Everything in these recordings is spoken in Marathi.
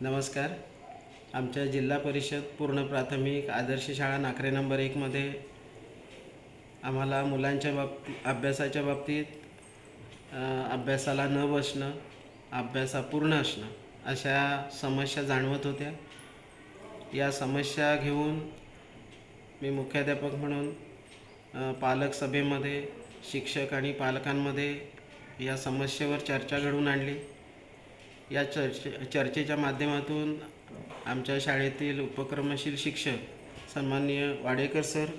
नमस्कार. आमच्या जिल्हा परिषद पूर्ण प्राथमिक आदर्श शाळा नाकरे नंबर एकमध्ये आम्हाला मुलांच्या बाब अभ्यासाच्या बाबतीत अभ्यासाला न बसणं अभ्यास अपूर्ण असणं अशा समस्या जाणवत होत्या. या समस्या घेऊन मी मुख्याध्यापक म्हणून पालक सभेमध्ये शिक्षक आणि पालकांमध्ये या समस्येवर चर्चा घडवून आणली. या चर्चे चर्चेच्या माध्यमातून आमच्या शाळेतील उपक्रमशील शिक्षक सन्माननीय वाडेकर सर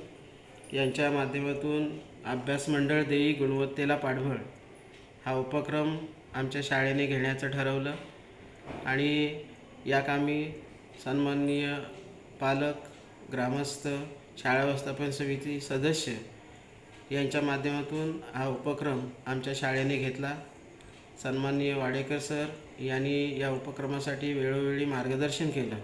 यांच्या माध्यमातून अभ्यास मंडळ देई गुणवत्तेला पाठबळ हा उपक्रम आमच्या शाळेने घेण्याचं ठरवलं आणि या कामी सन्माननीय पालक ग्रामस्थ शाळा व्यवस्थापन समिती सदस्य यांच्या माध्यमातून हा उपक्रम आमच्या शाळेने घेतला. सन्माननीय वाडेकर सर यांनी या उपक्रमासाठी वेळोवेळी मार्गदर्शन केलं.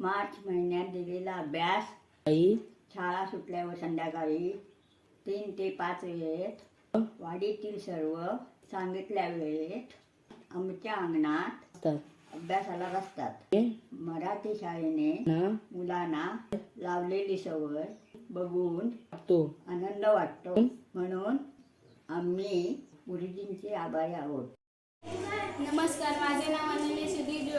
मार्च महिन्यात दिलेला अभ्यास. शाळा सुटल्यावर संध्याकाळी तीन ते पाच वेळेत वाडीतील सर्व सांगितल्या वेळेत आमच्या अंगणात अभ्यासाला बसतात. मराठी शाळेने मुलांना लावलेली सवय बघून आनंद वाटतो. म्हणून आम्ही गुरुजींचे आभारी आहोत. नमस्कार माझे नाव अनन्या सुधीर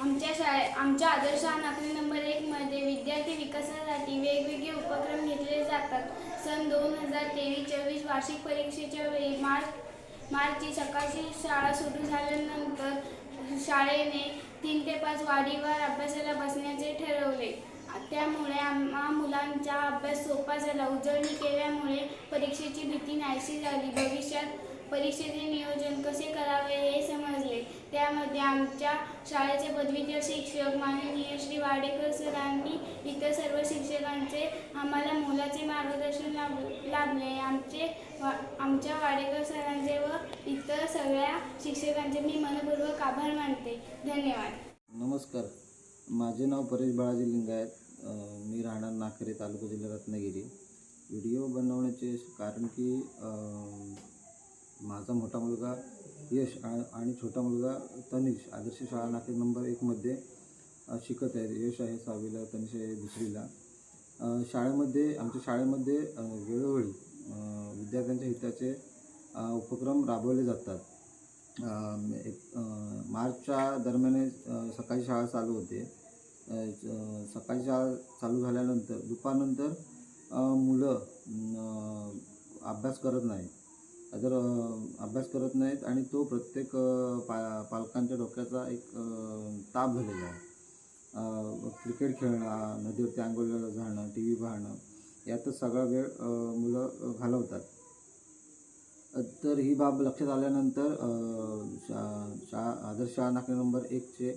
आमच्या शाळे आमच्या आदर्श नागरी नंबर एकमध्ये विद्यार्थी विकासासाठी वेगवेगळे उपक्रम घेतले जातात. सन दोन हजार तेवीस चोवीस वार्षिक परीक्षेच्या वेळी मार्च मार्चची सकाळची शाळा सुरू झाल्यानंतर शाळेने तीन ते पाच वाढीवर अभ्यासाला बसण्याचे ठरवले. त्यामुळे आम्हा मुलांचा अभ्यास सोपा झाला. उजळणी केल्यामुळे परीक्षेची भीती नाहीशी झाली. भविष्यात परीक्षेचे नियोजन कसे करावे हे समजले. त्यामध्ये आमच्या शाळेचे पदवीधर शिक्षक माननीय श्री वाडेकर सरांनी इतर सर्व शिक्षकांचे आम्हाला मोलाचे मार्गदर्शन लाभ लाभले. आमचे वा आमच्या वाडेकर सरांचे व इतर सगळ्या शिक्षकांचे मी मनपूर्वक आभार मानते. धन्यवाद. नमस्कार. माझे नाव परेश बाळाजी लिंगायत. मी राहणार नाकरे तालुका जिल्हा रत्नागिरी. व्हिडिओ बनवण्याचे कारण की माझा मोठा मुलगा यश आणि छोटा मुलगा तनिष आदर्श शाळा नाके नंबर एकमध्ये शिकत आहे यश आहे सहावीला तनिष आहे दुसरीला. शाळेमध्ये आमच्या शाळेमध्ये वेळोवेळी विद्यार्थ्यांच्या हिताचे उपक्रम राबवले जातात. एक मार्चच्या दरम्यान सकाळी शाळा चालू होते. सकाळी शाळा चालू झाल्यानंतर दुपारनंतर मुलं अभ्यास करत नाहीत. जर अभ्यास करत नाहीत आणि तो प्रत्येक पा पालकांच्या डोक्याचा एक ताप झालेला आहे. क्रिकेट खेळणं नदीवरती आंघोळीला जाणं टी व्ही पाहणं यातच सगळा वेळ मुलं घालवतात. तर ही बाब लक्षात आल्यानंतर शा शा आदर्श शाळा नाके नंबर एकचे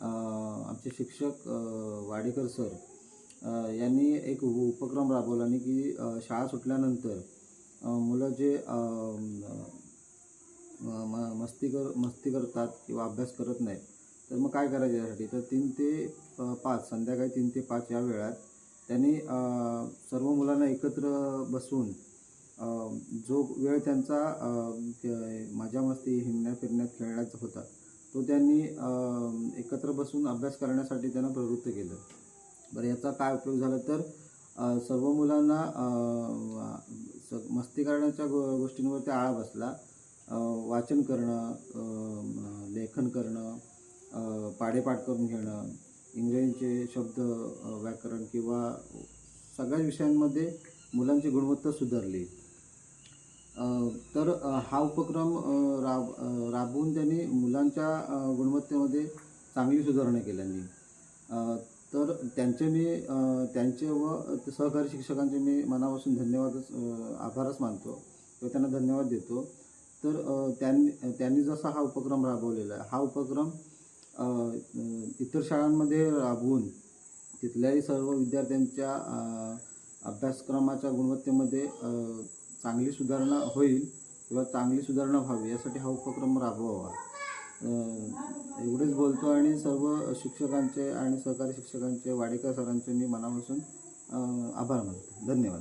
आमचे शिक्षक वाडेकर सर यांनी एक उपक्रम राबवला आणि की शाळा सुटल्यानंतर मुलं जे म- मस्ती कर मस्ती करतात किंवा अभ्यास करत नाहीत तर मग काय करायचं यासाठी? तर तीन ते पाच संध्याकाळी तीन ते पाच या वेळात त्यांनी सर्व मुलांना एकत्र बसून जो वेळ त्यांचा मजा मस्ती हिंडण्या फिरण्यात खेळण्याचा होता तो त्यांनी एकत्र बसून अभ्यास करण्यासाठी त्यांना प्रवृत्त केलं. बरं याचा काय उपयोग झाला तर सर्व मुलांना स- मस्ती करण्याच्या गो गोष्टींवरती आळा बसला. वाचन करणं लेखन करणं पाडेपाठ करून घेणं इंग्रजीचे शब्द व्याकरण किंवा सगळ्या विषयांमध्ये मुलांची गुणवत्ता सुधारली. तर हा उपक्रम राब राबवून त्यांनी मुलांच्या गुणवत्तेमध्ये चांगली सुधारणा केल्यानी. तर त्यांचे मी त्यांचे व सहकारी शिक्षकांचे मी मनापासून धन्यवादच आभारच मानतो. किंवा त्यांना धन्यवाद देतो. तर त्यांनी त्यांनी जसा हा उपक्रम राबवलेला आहे हा उपक्रम इतर शाळांमध्ये राबवून तिथल्याही सर्व विद्यार्थ्यांच्या अभ्यासक्रमाच्या गुणवत्तेमध्ये चांगली सुधारणा होईल किंवा चांगली सुधारणा व्हावी यासाठी हा उपक्रम राबवावा. एवढेच बोलतो आणि सर्व शिक्षकांचे आणि सहकारी शिक्षकांचे वाडेकर सरांचे मी मनापासून आभार मानतो. धन्यवाद.